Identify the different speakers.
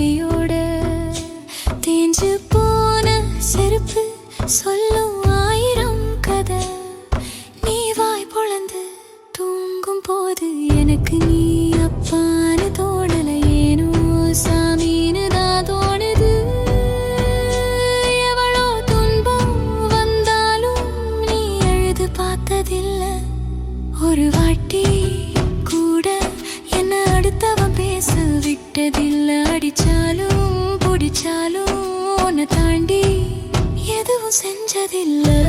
Speaker 1: வழியோட தேஞ்சு போன செருப்பு சொல்லும் ஆயிரம் கதை. நீ வாய் பொழந்து தூங்கும் போது எனக்கு நீ அப்பான்னு தோணல. ஏனோ சாமின்னு தான் தோணுது. எவ்வளோ துன்பம் வந்தாலும் நீ எழுது பார்த்ததில்லை. ஒரு வாட்டி செஞ்சதில்லை.